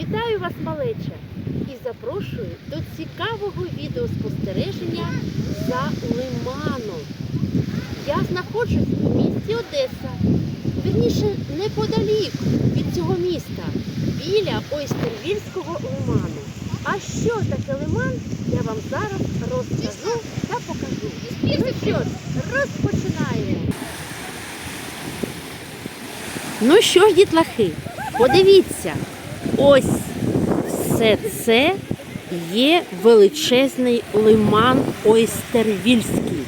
Вітаю вас, малеча, і запрошую до цікавого відеоспостереження за лиманом. Я знаходжусь у місті Одеса, вірніше неподалік від цього міста, біля Ойстервільського лиману. А що таке лиман, я вам зараз розкажу та покажу. Ну що ж, розпочинаємо. Ну що ж, дітлахи, подивіться, ось все це є величезний лиман Ойстервільський.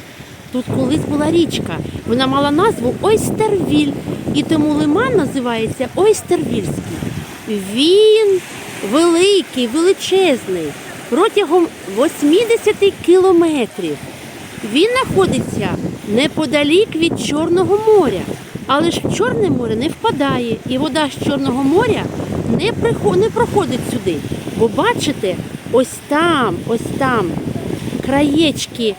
Тут колись була річка, вона мала назву Ойстервіль, і тому лиман називається Ойстервільський. Він великий, величезний, протягом 80 кілометрів. Він знаходиться неподалік від Чорного моря, але ж в Чорне море не впадає, і вода з Чорного моря не, не проходить сюди. Бо бачите, ось там, ось там краєчки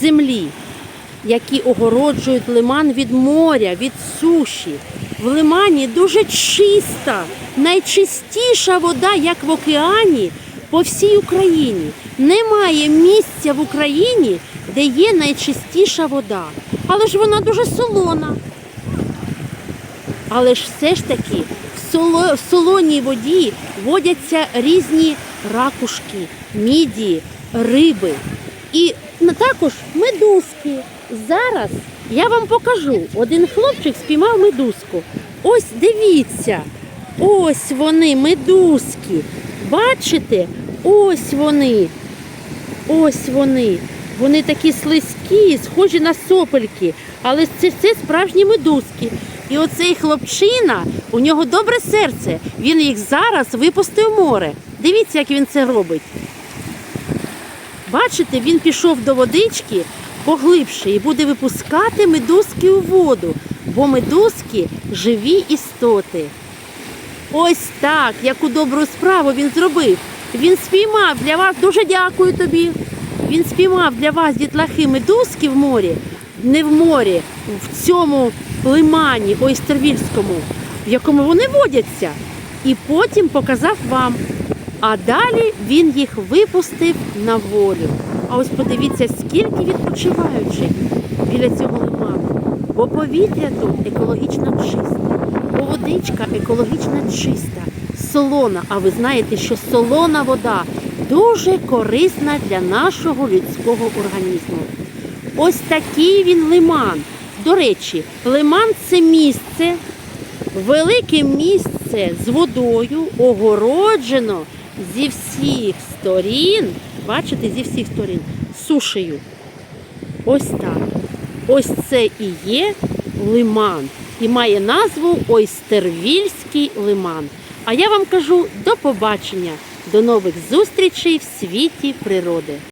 землі, які огороджують лиман від моря, від суші. В лимані дуже чиста, найчистіша вода, як в океані, по всій Україні. Немає місця в Україні, де є найчистіша вода. Але ж вона дуже солона. Але ж все ж таки в, соло, в солоній воді водяться різні ракушки, мідії, риби і також медузки. Зараз я вам покажу. Один хлопчик спіймав медузку. Ось дивіться. Ось вони, медузки. Бачите? Ось вони. Ось вони. Вони такі слизькі, схожі на сопельки, але це все справжні медузки. І оцей хлопчина, у нього добре серце. Він їх зараз випустив в море. Дивіться, як він це робить. Бачите, він пішов до водички поглибше і буде випускати медузки у воду, бо медузки живі істоти. Ось так, яку добру справу він зробив. Він спіймав для вас, дуже дякую тобі. Він спіймав для вас дітлахи медузки в морі, не в морі, в цьому лимані Ойстервільському, в якому вони водяться, і потім показав вам. А далі він їх випустив на волю. А ось подивіться, скільки відпочиваючих біля цього лиману. Бо повітря тут екологічно чисте, бо водичка екологічно чиста, солона. А ви знаєте, що солона вода дуже корисна для нашого людського організму. Ось такий він лиман. До речі, лиман це місце, велике місце з водою огороджено зі всіх сторін, бачите, зі всіх сторін, сушею. Ось так. Ось це і є лиман. І має назву Ойстервільський лиман. А я вам кажу до побачення, до нових зустрічей в світі природи.